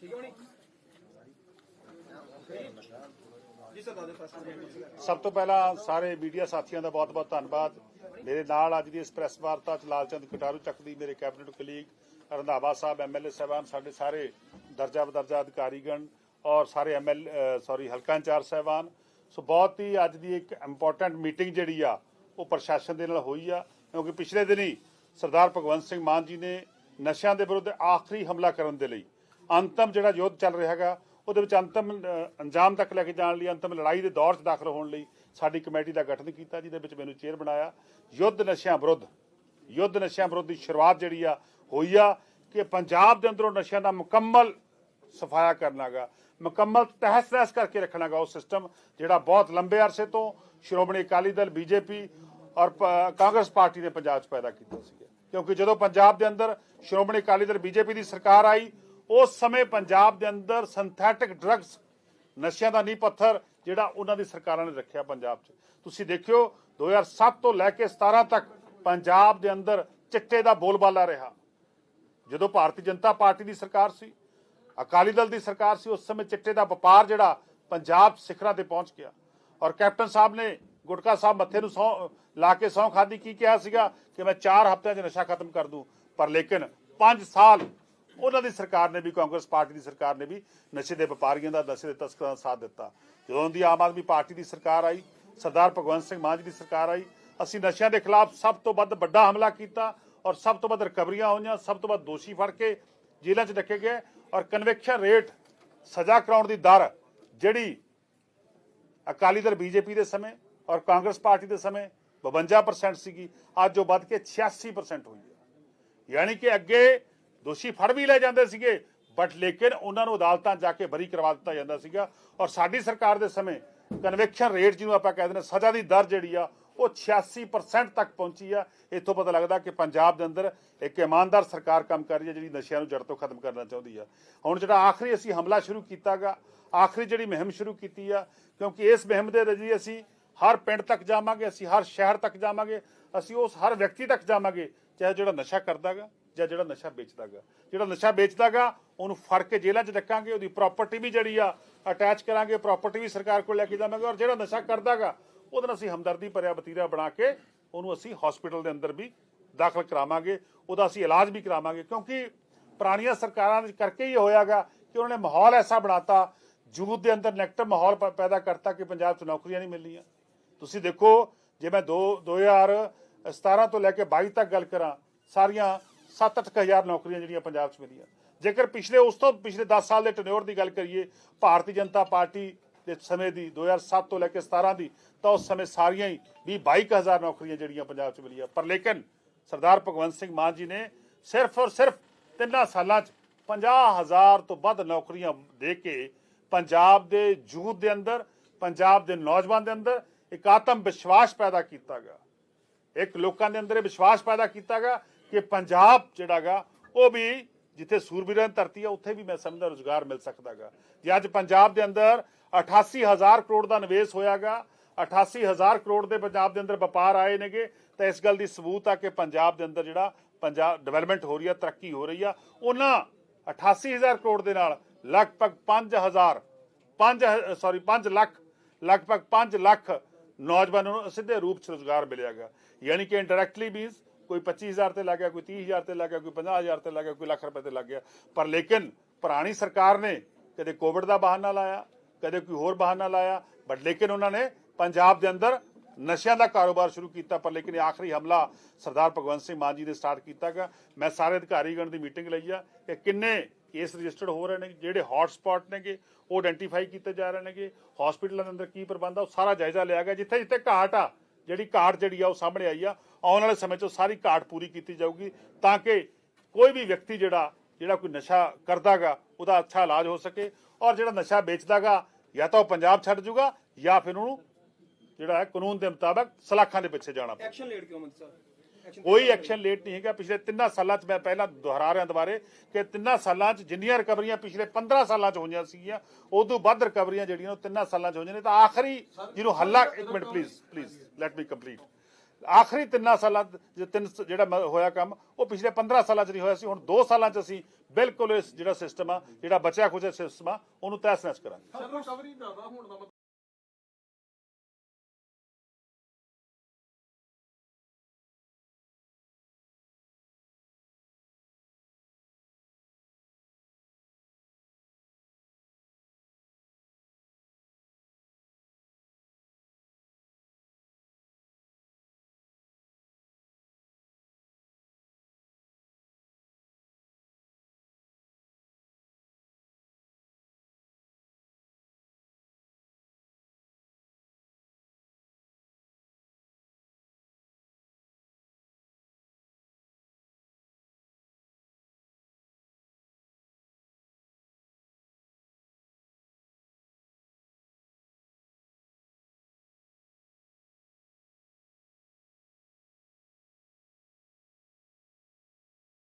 ਠੀਕ ਹੈ ਜੀ ਸਰ ਦਾਦੇ ਫਸਲ ਸਭ ਤੋਂ ਪਹਿਲਾਂ ਸਾਰੇ ਮੀਡੀਆ ਸਾਥੀਆਂ ਦਾ ਬਹੁਤ-ਬਹੁਤ ਧੰਨਵਾਦ। ਮੇਰੇ ਨਾਲ ਅੱਜ ਦੀ ਇਸ ਪ੍ਰੈਸ ਵਾਰਤਾ 'ਚ ਲਾਲਚੰਦ ਕਟਾਰੂ ਚੱਕ ਦੀ ਮੇਰੇ cabinet colleague Randhawa Sahib MLA ਸਾਹਿਬਾਨ, ਸਾਡੇ ਸਾਰੇ ਦਰਜਾ ਬਦਰਜਾ ਅਧਿਕਾਰੀਗਣ ਔਰ ਸਾਰੇ ਐਮਐਲ ਸੌਰੀ ਹਲਕਾ ਇੰਚਾਰਜ ਸਾਹਿਬਾਨ। ਸੋ ਬਹੁਤ ਹੀ ਅੱਜ ਦੀ ਇੱਕ ਇੰਪੋਰਟੈਂਟ ਮੀਟਿੰਗ ਜਿਹੜੀ ਆ, ਉਹ ਪ੍ਰਸ਼ਾਸਨ ਦੇ ਨਾਲ ਹੋਈ ਆ, ਕਿਉਂਕਿ ਪਿਛਲੇ ਦਿਨੀ ਸਰਦਾਰ ਭਗਵੰਤ ਸਿੰਘ ਮਾਨ ਜੀ ਨੇ ਨਸ਼ਿਆਂ ਦੇ ਵਿਰੁੱਧ ਆਖਰੀ ਹਮਲਾ ਕਰਨ ਦੇ ਲਈ ਅੰਤਮ ਜਿਹੜਾ ਯੁੱਧ ਚੱਲ ਰਿਹਾ ਹੈਗਾ, ਉਹਦੇ ਵਿੱਚ ਅੰਤਮ ਅੰਜਾਮ ਤੱਕ ਲੈ ਕੇ ਜਾਣ ਲਈ, ਅੰਤਮ ਲੜਾਈ ਦੇ ਦੌਰ 'ਚ ਦਾਖਲ ਹੋਣ ਲਈ ਸਾਡੀ ਕਮੇਟੀ ਦਾ ਗਠਨ ਕੀਤਾ, ਜਿਹਦੇ ਵਿੱਚ ਮੈਨੂੰ ਚੇਅਰ ਬਣਾਇਆ। ਯੁੱਧ ਨਸ਼ਿਆਂ ਵਿਰੁੱਧ, ਯੁੱਧ ਨਸ਼ਿਆਂ ਵਿਰੁੱਧ ਦੀ ਸ਼ੁਰੂਆਤ ਜਿਹੜੀ ਆ, ਹੋਈ ਆ ਕਿ ਪੰਜਾਬ ਦੇ ਅੰਦਰੋਂ ਨਸ਼ਿਆਂ ਦਾ ਮੁਕੰਮਲ ਸਫਾਇਆ ਕਰਨਾਗਾ ਮੁਕੰਮਲ ਤਹਿਸ ਨਹਿਸ ਕਰਕੇ ਰੱਖਣਾਗਾ ਉਹ ਸਿਸਟਮ ਜਿਹੜਾ ਬਹੁਤ ਲੰਬੇ ਅਰਸੇ ਤੋਂ ਸ਼੍ਰੋਮਣੀ ਅਕਾਲੀ ਦਲ ਬੀਜੇਪੀ ਔਰ ਕਾਂਗਰਸ ਪਾਰਟੀ ਨੇ ਪੰਜਾਬ 'ਚ ਪੈਦਾ ਕੀਤਾ ਸੀ ਕਿਉਂਕਿ ਜਦੋਂ ਪੰਜਾਬ ਦੇ ਅੰਦਰ ਸ਼੍ਰੋਮਣੀ ਅਕਾਲੀ ਦਲ ਬੀਜੇਪੀ ਦੀ ਸਰਕਾਰ ਆਈ ਉਸ ਸਮੇਂ ਪੰਜਾਬ ਦੇ ਅੰਦਰ ਸਿੰਥੈਟਿਕ ਡਰੱਗਸ ਨਸ਼ਿਆਂ ਦਾ ਨੀਂਹ ਪੱਥਰ ਜਿਹੜਾ ਉਹਨਾਂ ਦੀ ਸਰਕਾਰਾਂ ਨੇ ਰੱਖਿਆ ਪੰਜਾਬ 'ਚ। ਤੁਸੀਂ ਦੇਖਿਓ 2007 ਤੋਂ ਲੈ ਕੇ 17 ਤੱਕ ਪੰਜਾਬ ਦੇ ਅੰਦਰ ਚਿੱਟੇ ਦਾ ਬੋਲਬਾਲਾ ਰਿਹਾ। ਜਦੋਂ ਭਾਰਤੀ ਜਨਤਾ ਪਾਰਟੀ ਦੀ ਸਰਕਾਰ ਸੀ, ਅਕਾਲੀ ਦਲ ਦੀ ਸਰਕਾਰ ਸੀ, ਉਸ ਸਮੇਂ ਚਿੱਟੇ ਦਾ ਵਪਾਰ ਜਿਹੜਾ ਪੰਜਾਬ ਸਿਖਰਾਂ ਤੇ ਪਹੁੰਚ ਗਿਆ। ਔਰ ਕੈਪਟਨ ਸਾਹਿਬ ਨੇ ਗੁਟਕਾ ਸਾਹਿਬ ਮੱਥੇ ਨੂੰ ਸਹੁੰ ਲਾ ਕੇ ਸਹੁੰ ਖਾਦੀ ਕੀ ਕਿਹਾ ਸੀਗਾ ਕਿ ਮੈਂ 4 ਹਫ਼ਤਿਆਂ 'ਚ ਨਸ਼ਾ ਖਤਮ ਕਰ ਦੂੰ। ਪਰ ਲੇਕਿਨ 5 ਸਾਲ ਉਹਨਾਂ ਦੀ ਸਰਕਾਰ ਨੇ ਵੀ, ਕਾਂਗਰਸ ਪਾਰਟੀ ਦੀ ਸਰਕਾਰ ਨੇ ਵੀ ਨਸ਼ੇ ਦੇ ਵਪਾਰੀਆਂ ਦਾ, ਨਸ਼ੇ ਦੇ ਤਸਕਰਾਂ ਦਾ ਸਾਥ ਦਿੱਤਾ। ਜਦੋਂ ਦੀ ਆਮ ਆਦਮੀ ਪਾਰਟੀ ਦੀ ਸਰਕਾਰ ਆਈ, ਸਰਦਾਰ ਭਗਵੰਤ ਸਿੰਘ ਮਾਨ ਜੀ ਦੀ ਸਰਕਾਰ ਆਈ, ਅਸੀਂ ਨਸ਼ਿਆਂ ਦੇ ਖਿਲਾਫ ਸਭ ਤੋਂ ਵੱਧ ਵੱਡਾ ਹਮਲਾ ਕੀਤਾ ਔਰ ਸਭ ਤੋਂ ਵੱਧ ਰਿਕਵਰੀਆਂ ਹੋਈਆਂ, ਸਭ ਤੋਂ ਵੱਧ ਦੋਸ਼ੀ ਫੜ ਕੇ ਜੇਲ੍ਹਾਂ 'ਚ ਰੱਖੇ ਗਏ ਔਰ ਕਨਵੈਕਸ਼ਨ ਰੇਟ ਸਜ਼ਾ ਕਰਾਉਣ ਦੀ ਦਰ ਜਿਹੜੀ ਅਕਾਲੀ ਦਲ ਬੀਜੇਪੀ ਦੇ ਸਮੇਂ ਔਰ ਕਾਂਗਰਸ ਪਾਰਟੀ ਦੇ ਸਮੇਂ 52% ਸੀਗੀ, ਅੱਜ ਉਹ ਵੱਧ ਕੇ 86% ਹੋਈ ਹੈ। ਯਾਨੀ ਕਿ ਅੱਗੇ ਦੋਸ਼ੀ ਫੜ ਵੀ ਲੈ ਜਾਂਦੇ ਸੀਗੇ ਬਟ ਲੇਕਿਨ ਉਹਨਾਂ ਨੂੰ ਅਦਾਲਤਾਂ ਜਾ ਕੇ ਬਰੀ ਕਰਵਾ ਦਿੱਤਾ ਜਾਂਦਾ ਸੀਗਾ ਔਰ ਸਾਡੀ ਸਰਕਾਰ ਦੇ ਸਮੇਂ ਕਨਵੈਕਸ਼ਨ ਰੇਟ ਜਿਹਨੂੰ ਆਪਾਂ ਕਹਿੰਦੇ ਨੇ, ਸਜ਼ਾ ਦੀ ਦਰ ਜਿਹੜੀ ਆ, ਉਹ 86% ਤੱਕ ਪਹੁੰਚੀ ਆ। ਇੱਥੋਂ ਪਤਾ ਲੱਗਦਾ ਕਿ ਪੰਜਾਬ ਦੇ ਅੰਦਰ ਇੱਕ ਇਮਾਨਦਾਰ ਸਰਕਾਰ ਕੰਮ ਕਰ ਰਹੀ ਹੈ ਜਿਹੜੀ ਨਸ਼ਿਆਂ ਨੂੰ ਜੜ ਤੋਂ ਖਤਮ ਕਰਨਾ ਚਾਹੁੰਦੀ ਆ। ਹੁਣ ਜਿਹੜਾ ਆਖਰੀ ਅਸੀਂ ਹਮਲਾ ਸ਼ੁਰੂ ਕੀਤਾਗਾ, ਆਖਰੀ ਜਿਹੜੀ ਮੁਹਿੰਮ ਸ਼ੁਰੂ ਕੀਤੀ ਆ, ਕਿਉਂਕਿ ਇਸ ਮੁਹਿੰਮ ਦੇ ਰਜੀ ਅਸੀਂ ਹਰ ਪਿੰਡ ਤੱਕ ਜਾਵਾਂਗੇ, ਅਸੀਂ ਹਰ ਸ਼ਹਿਰ ਤੱਕ ਜਾਵਾਂਗੇ, ਅਸੀਂ ਉਸ ਹਰ ਵਿਅਕਤੀ ਤੱਕ ਜਾਵਾਂਗੇ, ਚਾਹੇ ਜਿਹੜਾ ਨਸ਼ਾ ਕਰਦਾਗਾ ਜਾਂ ਜਿਹੜਾ ਨਸ਼ਾ ਵੇਚਦਾਗਾ। ਜਿਹੜਾ ਨਸ਼ਾ ਵੇਚਦਾਗਾ, ਉਹਨੂੰ ਫੜ ਕੇ ਜੇਲ੍ਹਾਂ 'ਚ ਰੱਖਾਂਗੇ, ਉਹਦੀ ਪ੍ਰਾਪਰਟੀ ਵੀ ਜਿਹੜੀ ਆ ਅਟੈਚ ਕਰਾਂਗੇ ਪ੍ਰਾਪਰਟੀ ਵੀ ਸਰਕਾਰ ਕੋਲ ਲੈ ਕੇ ਜਾਵਾਂਗੇ ਔਰ ਜਿਹੜਾ ਨਸ਼ਾ ਕਰਦਾਗਾ, ਉਹਦੇ ਨਾਲ ਅਸੀਂ ਹਮਦਰਦੀ ਭਰਿਆ ਵਤੀਰਾ ਬਣਾ ਕੇ ਉਹਨੂੰ ਅਸੀਂ ਹਸਪੀਟਲ ਦੇ ਅੰਦਰ ਵੀ ਦਾਖਲ ਕਰਾਵਾਂਗੇ, ਉਹਦਾ ਅਸੀਂ ਇਲਾਜ ਵੀ ਕਰਾਵਾਂਗੇ। ਕਿਉਂਕਿ ਪੁਰਾਣੀਆਂ ਸਰਕਾਰਾਂ ਦੇ ਕਰਕੇ ਹੀ ਹੋਇਆਗਾ ਕਿ ਉਹਨਾਂ ਨੇ ਮਾਹੌਲ ਐਸਾ ਬਣਾਤਾ ਯੂਥ ਦੇ ਅੰਦਰ ਨੈਗੇਟਿਵ ਮਾਹੌਲ ਪ- ਪੈਦਾ ਕਰਤਾ ਕਿ ਪੰਜਾਬ 'ਚ ਨੌਕਰੀਆਂ ਨਹੀਂ ਮਿਲਣੀਆਂ। ਤੁਸੀਂ ਦੇਖੋ, ਜੇ ਮੈਂ 2 2017 ਤੋਂ ਲੈ ਕੇ 22 ਤੱਕ ਗੱਲ ਕਰਾਂ, ਸਾਰੀਆਂ 7-8 ਹਜ਼ਾਰ ਨੌਕਰੀਆਂ ਜਿਹੜੀਆਂ ਪੰਜਾਬ 'ਚ ਮਿਲੀਆਂ। ਜੇਕਰ ਪਿਛਲੇ ਉਸ ਤੋਂ ਪਿਛਲੇ 10 ਸਾਲ ਦੇ ਟਨਿਓਰ ਦੀ ਗੱਲ ਕਰੀਏ, ਭਾਰਤੀ ਜਨਤਾ ਪਾਰਟੀ ਦੇ ਸਮੇਂ ਦੀ 2007 ਤੋਂ ਲੈ ਕੇ 17 ਦੀ, ਤਾਂ ਉਸ ਸਮੇਂ ਸਾਰੀਆਂ ਹੀ 20 22 ਹਜ਼ਾਰ ਨੌਕਰੀਆਂ ਜਿਹੜੀਆਂ ਪੰਜਾਬ 'ਚ ਮਿਲੀਆਂ। ਪਰ ਲੇਕਿਨ ਸਰਦਾਰ ਭਗਵੰਤ ਸਿੰਘ ਮਾਨ ਜੀ ਨੇ ਸਿਰਫ ਔਰ ਸਿਰਫ ਤਿੰਨਾਂ ਸਾਲਾਂ 'ਚ 50000 ਤੋਂ ਵੱਧ ਨੌਕਰੀਆਂ ਦੇ ਕੇ ਪੰਜਾਬ ਦੇ ਯੂਥ ਦੇ ਅੰਦਰ, ਪੰਜਾਬ ਦੇ ਨੌਜਵਾਨ ਦੇ ਅੰਦਰ ਇੱਕ ਆਤਮ ਵਿਸ਼ਵਾਸ ਪੈਦਾ ਕੀਤਾ ਗਿਆ ਇੱਕ ਲੋਕਾਂ ਦੇ ਅੰਦਰ ਇਹ ਵਿਸ਼ਵਾਸ ਪੈਦਾ ਕੀਤਾ ਗਿਆ ਕਿ ਪੰਜਾਬ ਜਿਹੜਾਗਾ ਉਹ ਵੀ ਜਿੱਥੇ ਸੂਰਬੀਰਾਂ ਦੀ ਧਰਤੀ ਆ, ਉੱਥੇ ਵੀ ਮੈਂ ਸਮਝਦਾ ਰੋਜ਼ਗਾਰ ਮਿਲ ਸਕਦਾਗਾ। ਜੇ ਅੱਜ ਪੰਜਾਬ ਦੇ ਅੰਦਰ 88000 ਕਰੋੜ ਦਾ ਨਿਵੇਸ਼ ਹੋਇਆਗਾ 88000 ਕਰੋੜ ਦੇ ਪੰਜਾਬ ਦੇ ਅੰਦਰ ਵਪਾਰ ਆਏ ਨੇਗੇ, ਤਾਂ ਇਸ ਗੱਲ ਦੀ ਸਬੂਤ ਆ ਕਿ ਪੰਜਾਬ ਦੇ ਅੰਦਰ ਜਿਹੜਾ ਪੰਜਾਬ ਡਿਵੈਲਪਮੈਂਟ ਹੋ ਰਹੀ ਆ, ਤਰੱਕੀ ਹੋ ਰਹੀ ਆ, ਉਹਨਾਂ 88000 ਕਰੋੜ ਦੇ ਨਾਲ ਲਗਭਗ 5000 5 ਸੌਰੀ 5 ਲੱਖ, ਲਗਭਗ 5 ਲੱਖ ਨੌਜਵਾਨਾਂ ਨੂੰ ਸਿੱਧੇ ਰੂਪ 'ਚ ਰੋਜ਼ਗਾਰ ਮਿਲਿਆਗਾ। ਯਾਨੀ ਕਿ ਇਨਡਾਇਰੈਕਟਲੀ ਮੀਨਸ ਕੋਈ 25000 ਤੇ ਲੱਗ ਗਿਆ, ਕੋਈ 30000 ਤੇ ਲੱਗ ਗਿਆ, ਕੋਈ 50000 ਤੇ ਲੱਗ ਗਿਆ, ਕੋਈ ਲੱਖ ਰੁਪਏ ਤੇ ਲੱਗ ਗਿਆ। ਪਰ ਲੇਕਿਨ ਪੁਰਾਣੀ ਸਰਕਾਰ ਨੇ ਕਦੇ ਕੋਵਿਡ ਦਾ ਬਹਾਨਾ ਲਾਇਆ, ਕਦੇ ਕੋਈ ਹੋਰ ਬਹਾਨਾ ਲਾਇਆ ਬਟ ਲੇਕਿਨ ਉਹਨਾਂ ਨੇ ਪੰਜਾਬ ਦੇ ਅੰਦਰ ਨਸ਼ਿਆਂ ਦਾ ਕਾਰੋਬਾਰ ਸ਼ੁਰੂ ਕੀਤਾ, ਪਰ ਲੇਕਿਨ ਆਖਰੀ ਹਮਲਾ ਸਰਦਾਰ ਭਗਵੰਤ ਸਿੰਘ ਮਾਨ ਜੀ ਨੇ ਸਟਾਰਟ ਕੀਤਾ ਗਾ ਮੈਂ ਸਾਰੇ ਅਧਿਕਾਰੀਗਣ ਦੀ ਮੀਟਿੰਗ ਲਈ ਆ ਕਿ ਕਿੰਨੇ ਕੇਸ ਰਜਿਸਟਰਡ ਹੋ ਰਹੇ ਨੇ ਜਿਹੜੇ ਹੌਟ ਸਪੌਟ ਨੇਗੇ, ਉਹ ਆਇਡੈਂਟੀਫਾਈ ਕੀਤੇ ਜਾ ਰਹੇ ਨੇਗੇ। ਹਸਪੀਟਲਾਂ ਦੇ ਅੰਦਰ ਕੀ ਪ੍ਰਬੰਧ ਆ, ਉਹ ਸਾਰਾ ਜਾਇਜ਼ਾ ਲਿਆ ਗਿਆ। ਜਿੱਥੇ ਜਿੱਥੇ ਘਾਟ ਆ ਜਿਹੜੀ ਘਾਟ ਜਿਹੜੀ ਆ ਉਹ ਸਾਹਮਣੇ ਆਈ ਆ ਆਉਣ ਵਾਲੇ ਸਮੇਂ 'ਚ ਸਾਰੀ ਘਾਟ ਪੂਰੀ ਕੀਤੀ ਜਾਊਗੀ ਤਾਂ ਕਿ ਕੋਈ ਵੀ ਵਿਅਕਤੀ ਜਿਹੜਾ ਜਿਹੜਾ ਕੋਈ ਨਸ਼ਾ ਕਰਦਾਗਾ ਉਹਦਾ ਅੱਛਾ ਇਲਾਜ ਹੋ ਸਕੇ ਔਰ ਜਿਹੜਾ ਨਸ਼ਾ ਵੇਚਦਾਗਾ ਜਾਂ ਤਾਂ ਉਹ ਪੰਜਾਬ ਛੱਡ ਜਾਊਗਾ ਜਾਂ ਫਿਰ ਉਹਨੂੰ ਜਿਹੜਾ ਹੈ ਕਾਨੂੰਨ ਦੇ ਮੁਤਾਬਕ ਸਲਾਖਾਂ ਦੇ ਪਿੱਛੇ ਜਾਣਾ ਪਊ। ਐਕਸ਼ਨ ਲੇਟ ਕਿਉਂ ਮੰਤਰੀ ਸਾਹਿਬ? ਕੋਈ ਐਕਸ਼ਨ ਲੇਟ ਨਹੀਂ ਹੈਗਾ। ਪਿਛਲੇ ਤਿੰਨਾਂ ਸਾਲਾਂ 'ਚ ਮੈਂ ਪਹਿਲਾਂ ਦੁਹਰਾ ਰਿਹਾ ਦੁਬਾਰੇ ਕਿ ਤਿੰਨਾਂ ਸਾਲਾਂ 'ਚ ਜਿੰਨੀਆਂ ਰਿਕਵਰੀਆਂ ਪਿਛਲੇ 15 ਸਾਲਾਂ 'ਚ ਹੋਈਆਂ ਸੀਗੀਆਂ ਉਦੋਂ ਵੱਧ ਰਿਕਵਰੀਆਂ ਜਿਹੜੀਆਂ ਉਹ ਤਿੰਨਾਂ ਸਾਲਾਂ 'ਚ ਹੋਈਆਂ ਨੇ। ਤਾਂ ਆਖਰੀ ਜਿਹਨੂੰ ਹੱਲਾ ਇੱਕ minute please please let me complete ਆਖਰੀ ਤਿੰਨਾਂ ਸਾਲਾਂ ਜੇ ਤਿੰਨ ਜਿਹੜਾ ਹੋਇਆ ਕੰਮ, ਉਹ ਪਿਛਲੇ 15 ਸਾਲਾਂ 'ਚ ਨਹੀਂ ਹੋਇਆ ਸੀ, ਹੁਣ 2 ਸਾਲਾਂ 'ਚ ਅਸੀਂ ਬਿਲਕੁਲ ਇਸ ਜਿਹੜਾ ਸਿਸਟਮ ਆ, ਜਿਹੜਾ ਬਚਿਆ ਖੁਚਿਆ ਸਿਸਟਮ ਆ, ਉਹਨੂੰ ਤਹਿਸ ਨਹਿਸ ਕਰਾਂਗੇ